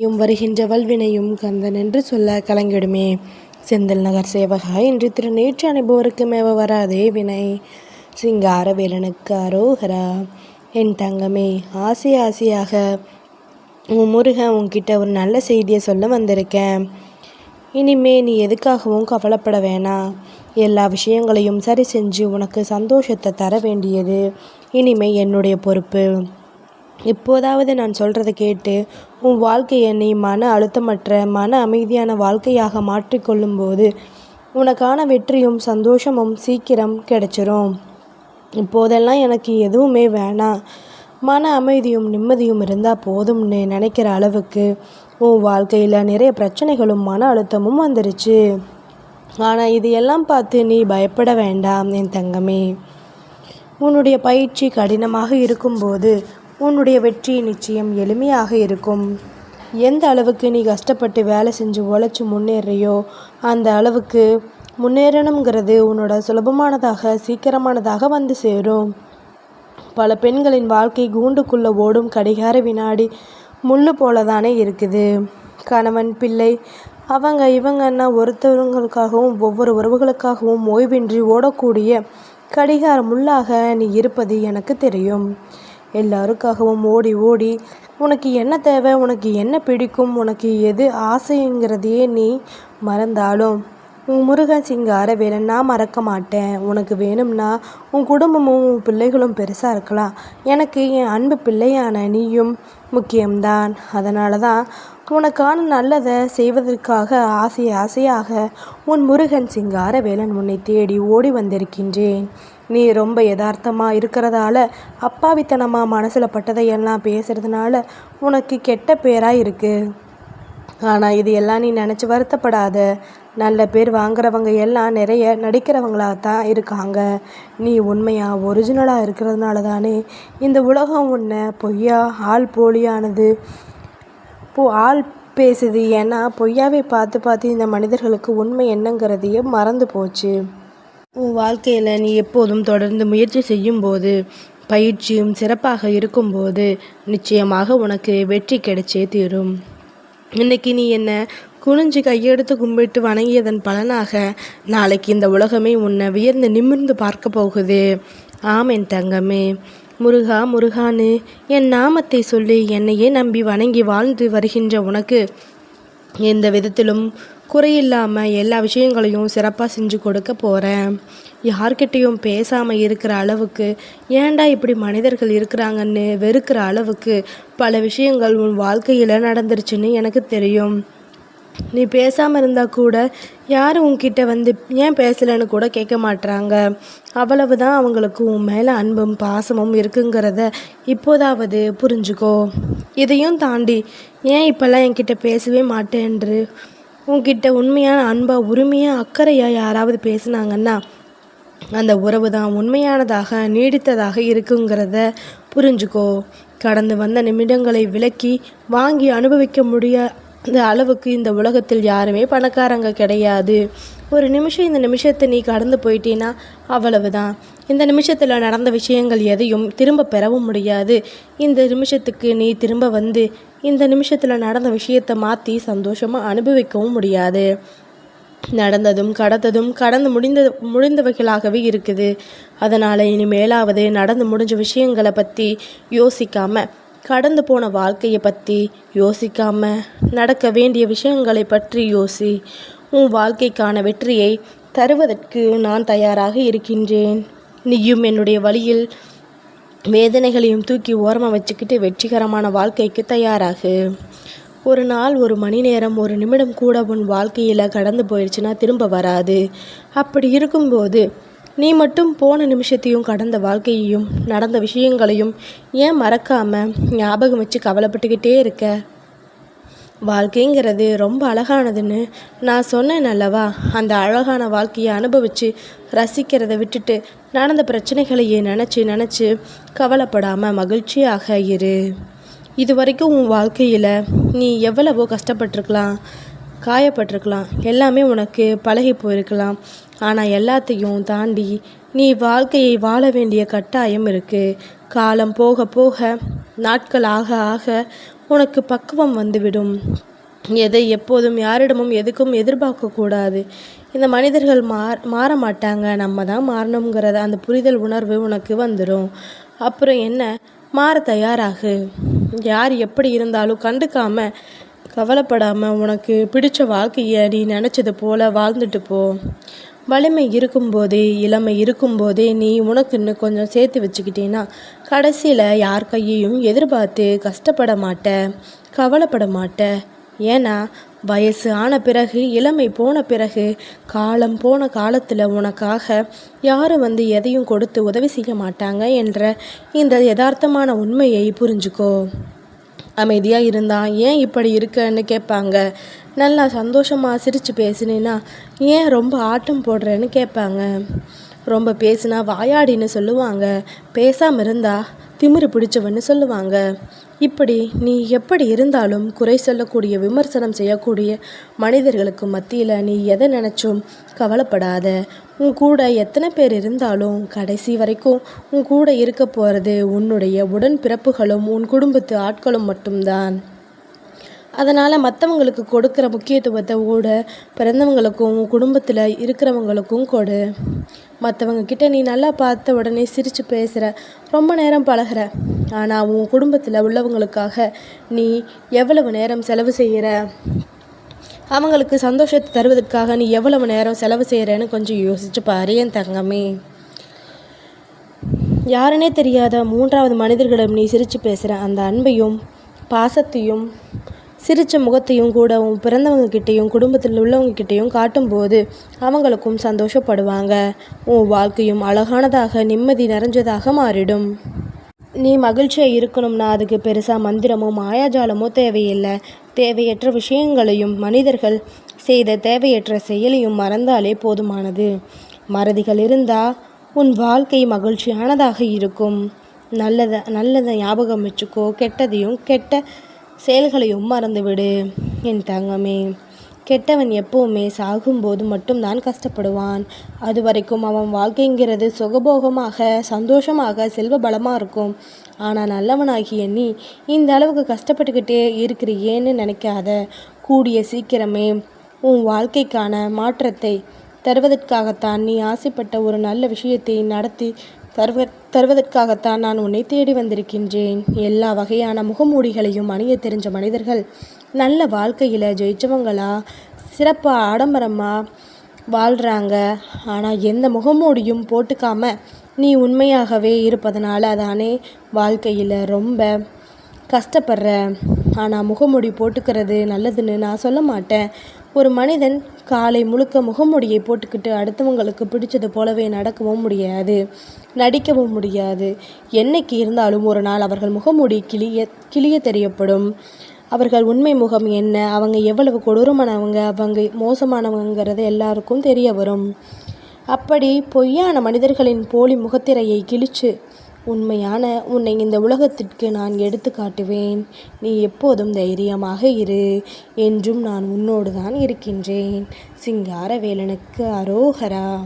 யும் வருகின்ற வல்வினையும் கந்தன் என்று சொல்ல கலங்கிடுமே. செந்தில் நகர் சேவகா இன்று திரு நேற்று அனுபவருக்கு மேவ வராதே வினை. சிங்கார வேலனுக்கு அரோகரா. என் தங்கமே ஆசை ஆசையாக உன் முருகன் உன்கிட்ட ஒரு நல்ல செய்தியை சொல்ல வந்திருக்கேன். இனிமே நீ எதுக்காகவும் கவலைப்பட வேணாம் எல்லா விஷயங்களையும் சரி செஞ்சு உனக்கு சந்தோஷத்தை தர வேண்டியது இனிமே என்னுடைய பொறுப்பு. இப்போதாவது நான் சொல்கிறத கேட்டு உன் வாழ்க்கையை நீ மன அழுத்தமற்ற மன அமைதியான வாழ்க்கையாக மாற்றிக்கொள்ளும்போது உனக்கான வெற்றியும் சந்தோஷமும் சீக்கிரம் கிடைச்சிரும். இப்போதெல்லாம் எனக்கு எதுவுமே வேணாம். மன அமைதியும் நிம்மதியும் இருந்தால் போதும்னு நினைக்கிற அளவுக்கு உன் வாழ்க்கையில் நிறைய பிரச்சனைகளும் மன அழுத்தமும் வந்துருச்சு. ஆனால் இது எல்லாம் பார்த்து நீ பயப்பட வேண்டாம் என் தங்கமே. உன்னுடைய பயிற்சி கடினமாக இருக்கும்போது உன்னுடைய வெற்றி நிச்சயம் எளிமையாக இருக்கும். எந்த அளவுக்கு நீ கஷ்டப்பட்டு வேலை செஞ்சு உழைச்சி முன்னேறியோ அந்த அளவுக்கு முன்னேறணுங்கிறது உன்னோட சுலபமானதாக சீக்கிரமானதாக வந்து சேரும். பல பெண்களின் வாழ்க்கை கூண்டுக்குள்ளே ஓடும் கடிகார வினாடி முள்ளு போல தானே இருக்குது. கணவன் பிள்ளை அவங்க இவங்கன்னா ஒருத்தவங்களுக்காகவும் ஒவ்வொரு உறவுகளுக்காகவும் ஓய்வின்றி ஓடக்கூடிய கடிகார முள்ளாக நீ இருப்பது எனக்கு தெரியும். எல்லாருக்காகவும் ஓடி ஓடி உனக்கு என்ன தேவை? உனக்கு என்ன பிடிக்கும்? உனக்கு எது ஆசைங்கிறதையே நீ மறந்தாலும் உன் முருகன் சிங்கார வேலன் நான் மறக்க மாட்டேன். உனக்கு வேணும்னா உன் குடும்பமும் உன் பிள்ளைகளும் பெருசாக இருக்கலாம். எனக்கு என் அன்பு பிள்ளையான நீயும் முக்கியம்தான். அதனால தான் உனக்கான நல்லதை செய்வதற்காக ஆசை ஆசையாக உன் முருகன் சிங்கார வேலன் உன்னை தேடி ஓடி வந்திருக்கின்றேன். நீ ரொம்ப யதார்த்தமாக இருக்கிறதால அப்பாவித்தனமாக மனசில் பட்டதையெல்லாம் பேசுகிறதுனால உனக்கு கெட்ட பேராக இருக்குது ஆனால் இது எல்லாம் நீ நினச்சி வருத்தப்படாத. நல்ல பேர் வாங்குறவங்க எல்லாம் நிறைய நடிக்கிறவங்களாக தான் இருக்காங்க. நீ உண்மையாக ஒரிஜினலாக இருக்கிறதுனால தானே இந்த உலகம் உன்னை பொய்யா ஆள் போலியானது. போ ஆள் பேசுது. ஏன்னா பொய்யாவே பார்த்து பார்த்து இந்த மனிதர்களுக்கு உண்மை என்னங்கிறதையே மறந்து போச்சு. உன் வாழ்க்கையில் நீ எப்போதும் தொடர்ந்து முயற்சி செய்யும்போது பயிற்சியும் சிறப்பாக இருக்கும்போது நிச்சயமாக உனக்கு வெற்றி கிடைச்சே தீரும். இன்னைக்கு நீ என்ன குனிஞ்சு கையெடுத்து கும்பிட்டு வணங்கியதன் பலனாக நாளைக்கு இந்த உலகமே உன்னை வியர்ந்து நிமிர்ந்து பார்க்க போகுது. ஆம் என் தங்கமே. முருகா முருகான்னு என் நாமத்தை சொல்லி என்னையே நம்பி வணங்கி வாழ்ந்து வருகின்ற உனக்கு எந்த விதத்திலும் குறையில்லாமல் எல்லா விஷயங்களையும் சிறப்பாக செஞ்சு கொடுக்க போகிறேன் யார்கிட்டையும் பேசாமல் இருக்கிற அளவுக்கு ஏன்டா இப்படி மனிதர்கள் இருக்கிறாங்கன்னு வெறுக்கிற அளவுக்கு பல விஷயங்கள் உன் வாழ்க்கையில் நடந்துருச்சுன்னு எனக்கு தெரியும். நீ பேசாமல் இருந்தால் கூட யாரும் உன்கிட்ட வந்து ஏன் பேசலைன்னு கூட கேட்க மாட்றாங்க. அவ்வளவு தான் அவங்களுக்கு உன் மேலே அன்பும் பாசமும் இருக்குங்கிறத இப்போதாவது புரிஞ்சுக்கோ. இதையும் தாண்டி ஏன் இப்போல்லாம் என்கிட்ட பேசவே மாட்டேன்று? உங்ககிட்ட உண்மையான அன்பாக உரிமையாக அக்கறையாக யாராவது பேசுனாங்கன்னா அந்த உறவு தான் உண்மையானதாக நீடித்ததாக இருக்குங்கிறத புரிஞ்சுக்கோ. கடந்து வந்த நிமிடங்களை விலக்கி வாங்கி அனுபவிக்க முடிய இந்த அளவுக்கு இந்த உலகத்தில் யாருமே பணக்காரங்க கிடையாது. ஒரு நிமிஷம் இந்த நிமிஷத்தை நீ கடந்து போயிட்டீன்னா அவ்வளவுதான். இந்த நிமிஷத்தில் நடந்த விஷயங்கள் எதையும் திரும்ப பெறவும் முடியாது. இந்த நிமிஷத்துக்கு நீ திரும்ப வந்து இந்த நிமிஷத்தில் நடந்த விஷயத்தை மாற்றி சந்தோஷமாக அனுபவிக்கவும் முடியாது. நடந்ததும் கடந்ததும் கடந்து முடிந்த முடிந்தவைகளாகவே இருக்குது. அதனால் இனிமேலாவது நடந்து முடிஞ்ச விஷயங்களை பற்றி யோசிக்காமல் கடந்து போன வாழ்க்கையை பற்றி யோசிக்காம நடக்க வேண்டிய விஷயங்களை பற்றி யோசி. உன் வாழ்க்கைக்கான வெற்றியை தருவதற்கு நான் தயாராக இருக்கின்றேன். நீயும் என்னுடைய வழியில் வேதனைகளையும் தூக்கி ஓரமாக வச்சுக்கிட்டு வெற்றிகரமான வாழ்க்கைக்கு தயாராகு. ஒரு நாள் ஒரு மணி நேரம் ஒரு நிமிடம் கூட உன் வாழ்க்கையில் கடந்து போயிடுச்சுன்னா திரும்ப வராது. அப்படி இருக்கும்போது நீ மட்டும் போன நிமிஷத்தையும் கடந்த வாழ்க்கையையும் நடந்த விஷயங்களையும் ஏன் மறக்காமல் ஞாபகம் வச்சு கவலைப்பட்டுக்கிட்டே இருக்க? வாழ்க்கைங்கிறது ரொம்ப அழகானதுன்னு நான் சொன்னேன் அல்லவா? அந்த அழகான வாழ்க்கையை அனுபவித்து ரசிக்கிறத விட்டுட்டு நடந்த பிரச்சனைகளையே நினச்சி நினச்சி கவலைப்படாமல் மகிழ்ச்சியாக இரு. இது வரைக்கும் உன் வாழ்க்கையில் நீ எவ்வளவோ கஷ்டப்பட்டிருக்கலாம் காயப்பட்டிருக்கலாம் எல்லாமே உனக்கு பழகி போயிருக்கலாம். ஆனால் எல்லாத்தையும் தாண்டி நீ வாழ்க்கையை வாழ வேண்டிய கட்டாயம் இருக்குது காலம் போக போக நாட்கள் ஆக ஆக உனக்கு பக்குவம் வந்துவிடும். எதை எப்போதும் யாரிடமும் எதுக்கும் எதிர்பார்க்கக்கூடாது இந்த மனிதர்கள் மாற மாற மாட்டாங்க. நம்ம தான் மாறணுங்கிறத அந்த புரிதல் உணர்வு உனக்கு வந்துடும் அப்புறம் என்ன? மாற தயாராகு. யார் எப்படி இருந்தாலும் கண்டுக்காம கவலைப்படாமல் உனக்கு பிடிச்ச வாழ்க்கையை நீ நினச்சது போல் வாழ்ந்துட்டு போ. வலிமை இருக்கும்போதே இளமை இருக்கும்போதே நீ உனக்குன்னு கொஞ்சம் சேர்த்து வச்சுக்கிட்டீன்னா கடைசியில் யார் கையையும் எதிர்பார்த்து கஷ்டப்பட மாட்ட கவலைப்பட மாட்ட. ஏன்னா வயசு ஆன பிறகு இளமை போன பிறகு காலம் போன காலத்தில் உனக்காக யாரும் வந்து எதையும் கொடுத்து உதவி செய்ய மாட்டாங்க என்ற இந்த யதார்த்தமான உண்மையை புரிஞ்சுக்கோ. அமைதியாக இருந்தான் ஏன் இப்படி இருக்கன்னு கேட்பாங்க. நல்லா சந்தோஷமாக சிரித்து பேசினேன்னா ஏன் ரொம்ப ஆட்டம் போடுறேன்னு கேட்பாங்க. ரொம்ப பேசுனா வாயாடின்னு சொல்லுவாங்க. பேசாமல் இருந்தா திமிரு பிடிச்சவன்னு சொல்லுவாங்க. இப்படி நீ எப்படி இருந்தாலும் குறை சொல்லக்கூடிய விமர்சனம் செய்யக்கூடிய மனிதர்களுக்கு மத்தியில் நீ எதை நினச்சும் கவலைப்படாத. உன் கூட எத்தனை பேர் இருந்தாலும் கடைசி வரைக்கும் உன் கூட இருக்க போகிறது உன்னுடைய உடன் பிறப்புகளும் உன் குடும்பத்து ஆட்களும் மட்டும்தான். அதனால் மற்றவங்களுக்கு கொடுக்குற முக்கியத்துவத்தை கூட பிறந்தவங்களுக்கும் குடும்பத்தில் இருக்கிறவங்களுக்கும் கொடு. மற்றவங்க கிட்ட நீ நல்லா பார்த்த உடனே சிரித்து பேசுகிற ரொம்ப நேரம் பழகிற. ஆனால் உன் குடும்பத்தில் உள்ளவங்களுக்காக நீ எவ்வளவு நேரம் செலவு செய்கிற அவங்களுக்கு சந்தோஷத்தை தருவதற்காக நீ எவ்வளவு நேரம் செலவு செய்கிறேன்னு கொஞ்சம் யோசிச்சு பாரு என் தங்கமே. யாருனே தெரியாத மூன்றாவது மனிதர்களிடம் நீ சிரித்து பேசுகிற அந்த அன்பையும் பாசத்தையும் சிரித்த முகத்தையும் கூட உன் பிறந்தவங்கக்கிட்டேயும் குடும்பத்தில் உள்ளவங்கக்கிட்டேயும் காட்டும்போது அவங்களுக்கும் சந்தோஷப்படுவாங்க. உன் வாழ்க்கையும் அழகானதாக நிம்மதி நிறைஞ்சதாக மாறிடும். நீ மகிழ்ச்சியாக இருக்கணும்னா அதுக்கு பெருசாக மந்திரமோ மாயாஜாலமோ தேவையில்லை. தேவையற்ற விஷயங்களையும் மனிதர்கள் செய்த தேவையற்ற செயலையும் மறந்தாலே போதுமானது. மறதிகள் இருந்தால் உன் வாழ்க்கை மகிழ்ச்சியானதாக இருக்கும். நல்லதை நல்லதை ஞாபகம் வச்சுக்கோ கெட்டதையும் கெட்ட செயல்களையும் மறந்துவிடு. என் தங்கமே கெட்டவன் எப்பவுமே சாகும்போது மட்டும்தான் கஷ்டப்படுவான். அது வரைக்கும் அவன் வாழ்க்கைங்கிறது சுகபோகமாக சந்தோஷமாக செல்வ பலமாக இருக்கும். ஆனால் நல்லவனாகிய நீ இந்த அளவுக்கு கஷ்டப்பட்டுக்கிட்டே இருக்கிறியேன்னு நினைக்காத. கூடிய சீக்கிரமே உன் வாழ்க்கைக்கான மாற்றத்தை தருவதற்காகத்தான் நீ ஆசைப்பட்ட ஒரு நல்ல விஷயத்தை நடத்தி தருவ தருவதற்காகத்தான் நான் உன்னை தேடி வந்திருக்கின்றேன். எல்லா வகையான முகமூடிகளையும் அணிய தெரிஞ்ச மனிதர்கள் நல்ல வாழ்க்கையில் ஜெயிச்சவங்களா? சிறப்பாக ஆடம்பரமாக வாழ்கிறாங்க ஆனால் எந்த முகமூடியும் போட்டுக்காம நீ உண்மையாகவே இருப்பதனால தானே வாழ்க்கையில் ரொம்ப கஷ்டப்படுற. ஆனால் முகமூடி போட்டுக்கிறது நல்லதுன்னு நான் சொல்ல மாட்டேன். ஒரு மனிதன் காலை முழுக்க முகமூடியை போட்டுக்கிட்டு அடுத்தவங்களுக்கு பிடிச்சது போலவே நடக்கவும் முடியாது நடிக்கவும் முடியாது. என்னைக்கு இருந்தாலும் ஒரு நாள் அவர்கள் முகமூடி கிளிய கிளிய தெரியப்படும். அவர்கள் உண்மை முகம் என்ன அவங்க எவ்வளவு கொடூரமானவங்க அவங்க மோசமானவங்கிறது எல்லாருக்கும் தெரிய வரும். அப்படி பொய்யான மனிதர்களின் போலி முகத்திரையை கிழிச்சு உண்மையான உன்னை இந்த உலகத்திற்கு நான் எடுத்து காட்டுவேன். நீ எப்போதும் தைரியமாக இரு. என்றும் நான் உன்னோடு தான் இருக்கின்றேன். சிங்காரவேலனுக்கு அரோகரா.